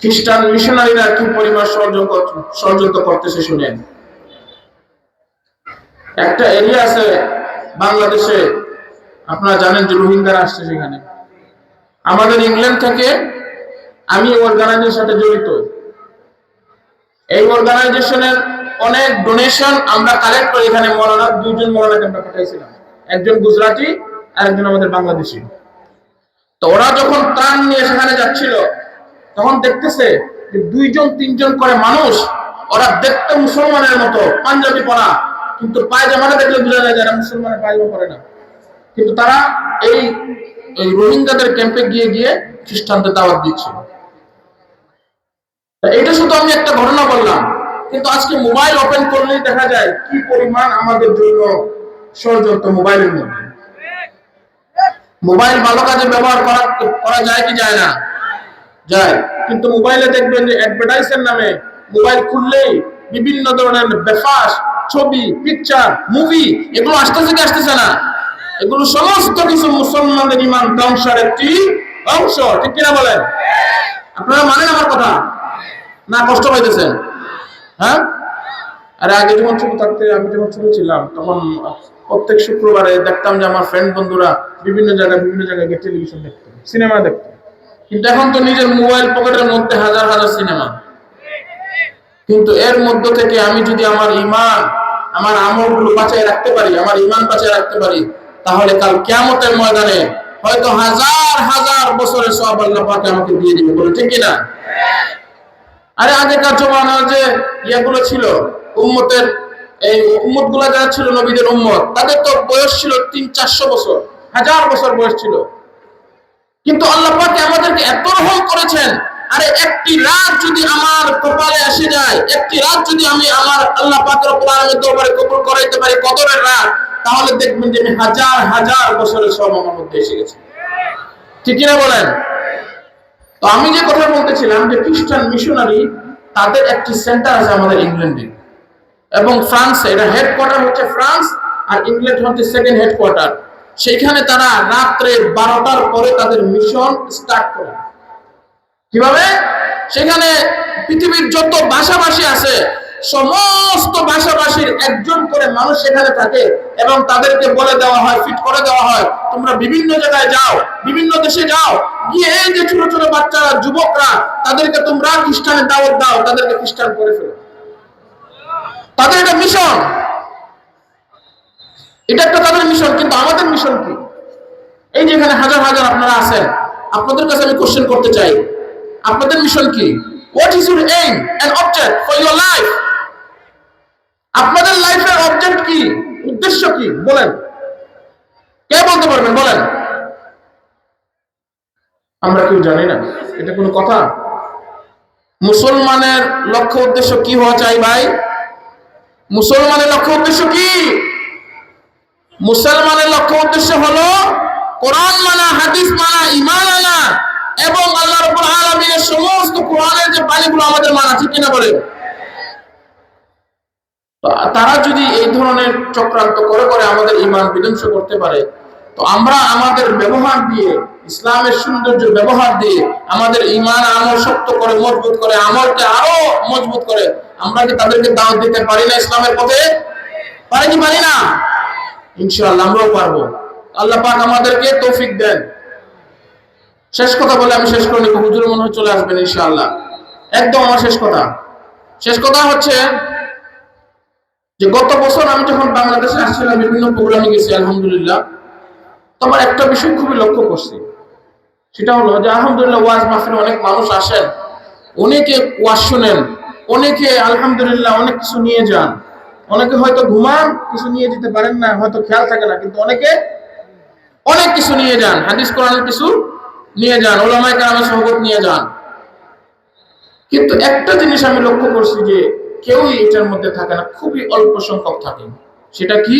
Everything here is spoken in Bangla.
খ্রিস্টান মিশনারিরা কি পরিমাণ ষড়যন্ত্র করতেছে শুনেন। একটা এরিয়া আছে বাংলাদেশে, আপনারা জানেন যে রোহিঙ্গারা আসছে সেখানে। আমাদের ইংল্যান্ড থেকে আমি অর্গানাইজেশনের সাথে জড়িত। এই অর্গানাইজেশনের অনেক ডোনেশন আমরা কালেক্ট করে এখানে মরানা দুইজন মরানাকে আমরা পাঠাইছিলাম। একজন গুজরাটি আর একজন আমাদের বাংলাদেশি। তো ওরা যখন ত্রাণ নিয়ে সেখানে যাচ্ছিল, তখন দেখতেছে যে দুইজন, তিনজন করে মানুষ, ওরা দেখতে মুসলমানের মতো, পাঞ্জাবি পরা, কিন্তু পায়জামাটা দেখলে বোঝা যায় যারা মুসলমানের পায়জামা পরে না। কিন্তু তারা এই রোহিঙ্গাদের ক্যাম্পে গিয়ে গিয়ে খ্রিস্টানদের দাওয়াত দিচ্ছিল। এটা শুধু আমি একটা ঘটনা বললাম, কিন্তু আজকে মোবাইল ওপেন করলেই দেখা যায় কি পরিমাণ আমাদের জন্য ষড়যন্ত্র মোবাইলের মধ্যে। মোবাইল ভালো কাজে ব্যবহার করা করা যায় কি যায় না? যায়। কিন্তু মোবাইলে দেখবেন যে অ্যাডভার্টাইজের নামে মোবাইল খুললেই বিভিন্ন ধরনের বেফাস, ছবি পিকচার মুভি এগুলো আসতেছে কি আসতেছে না। এগুলো সমস্ত কিছু মুসলমানদের ইমান ধ্বংসের একটি অংশ। ঠিক কিনা বলেন? আপনারা মানেন আমার কথা? না, কষ্ট পাইতেছেন। হ্যাঁ? আরে আগে যখন ছোট থাকতে, আমি যখন ছোট ছিলাম, তখন প্রত্যেক শুক্রবারে দেখতাম যে আমার ফ্রেন্ড বন্ধুরা বিভিন্ন জায়গায় বিভিন্ন জায়গায় গিয়ে টেলিভিশন দেখতো সিনেমা দেখতো। কিন্তু এখন তো নিজের মোবাইল পকেটের মধ্যে হাজার হাজার সিনেমা কিন্তু এর মধ্য থেকে আমি যদি আমার ইমান, আমার আমলগুলো বাঁচায় রাখতে পারি, আমার ইমান বাঁচায় রাখতে পারি, তাহলে কাল কিয়ামতের ময়দানে হয়তো হাজার হাজার বছরের সব আল্লাহ পাকে আমাকে দিয়ে দিবে, বলে ঠিক না আরে আগেকার জমানা যে ইয়েগুলো ছিল, উম্মতের এই উম্মতগুলা যারা ছিল নবীদের উম্মত, তাদের তো বয়স ছিল তিন, চারশো বছর, হাজার বছর বয়স ছিল। কিন্তু আল্লাহ পাক আমাদেরকে এত রহম করেছেন, আরে একটি রাত যদি আমার কপালে এসে যায়, একটি রাত যদি আমি আমার আল্লাহ পাকের আমি দরবারে কবুল করাইতে পারি কদরের রাত, তাহলে দেখবেন যে আমি হাজার হাজার বছরের সব আমার মধ্যে এসে গেছে। ঠিক কিনা বলেন? তো আমি যে কথা বলতেছিলাম যে খ্রিস্টান মিশনারি, তাদের একটি সেন্টার আছে আমাদের ইংল্যান্ডে। এবং ফ্রান্সে এটা হেডকোয়ার্টার হচ্ছে ফ্রান্স আর ইংল্যান্ড হচ্ছে সেকেন্ড হেডকোয়ার্টার সেইখানে তারা রাত্রে বারোটার পরে তাদের মিশন স্টার্ট করে। কীভাবে? সেখানে পৃথিবীর যত ভাষাভাষী আছে, সমস্ত ভাষাভাষীর একজন করে মানুষ সেখানে থাকে এবং তাদেরকে বলে দেওয়া হয় ফিট করে দেওয়া হয়, তোমরা বিভিন্ন জায়গায় যাও, বিভিন্ন দেশে যাও, গিয়ে এই যে ছোট ছোট বাচ্চারা, যুবকরা, তাদেরকে তোমরা খ্রিস্টানের দাওয়াত দাও, তাদেরকে খ্রিস্টান করে ফেলো। তাদের এটা মিশন। এটা একটা তাদের মিশন, কিন্তু আমাদের মিশন কি? এই যে এখানে হাজার হাজার আপনারা আছেন, আপনাদের কাছে আমি কোশ্চেন করতে চাই। আপনাদের মিশন কি? What is your aim and object for your life আপনাদের লাইফের অবজেক্ট কি? উদ্দেশ্য কি? বলেন। কে বলতে পারবেন? বলেন। আমরা কেউ জানি না, এটা কোনো কথা? মুসলমানের লক্ষ্য উদ্দেশ্য কি হওয়া চাই ভাই? মুসলমানের লক্ষ্য উদ্দেশ্য কি? মুসলমানের লক্ষ্য উদ্দেশ্য হলো কোরআন মানা, হাদিস মানা ইমান আনা এবং আল্লাহ রাব্বুল আলামিনের সমস্ত কোরআনের যে বাণীগুলো আমাদের মানা, ঠিক কিনা বলে তারা যদি এই ধরনের চক্রান্ত করে করে আমাদের ইমান বিধ্বংস করতে পারে, তো আমরা আমাদের ব্যবহার দিয়ে, ইসলামের সৌন্দর্য ব্যবহার দিয়ে আমাদের ইমান আমল শক্ত করে, মজবুত করে, আমলকে আরও মজবুত করে আমরা কি তাদেরকে দাওয়াত দিতে পারি না ইসলামের পথে? পারি কি পারি না? ইনশাআল্লাহ, আমরাও পারব। আল্লাহ পাক আমাদেরকে তৌফিক দেন। শেষ কথা বলে আমি শেষ করে হুজুর মনে হয় চলে আসবেন ইনশাআল্লাহ। একদম আমার শেষ কথা। শেষ কথা হচ্ছে যে, গত বছর আমি যখন বাংলাদেশে আসছিলাম, বিভিন্ন প্রোগ্রামে গেছি, আলহামদুলিল্লাহ, তো আমার একটা বিষয় খুবই লক্ষ্য করছি। সেটা হলো যে, আলহামদুলিল্লাহ, ওয়াজ মাহফিলে অনেক মানুষ আসেন। অনেকে ওয়াজ শোনেন। অনেকে আলহামদুলিল্লাহ অনেক কিছু নিয়ে যান। অনেকে হয়তো ঘুমান, কিছু নিয়ে যেতে পারেন না, হয়তো খেয়াল থাকে না, কিন্তু অনেকে অনেক কিছু নিয়ে যান। হাদিস কোরআনের কিছু নিয়ে যান ওলামাই কালামের সহগত নিয়ে যান। কিন্তু একটা জিনিস আমি লক্ষ্য করছি যে কেউই এটার মধ্যে থাকে না, খুবই অল্প সংখ্যক থাকে। সেটা কি?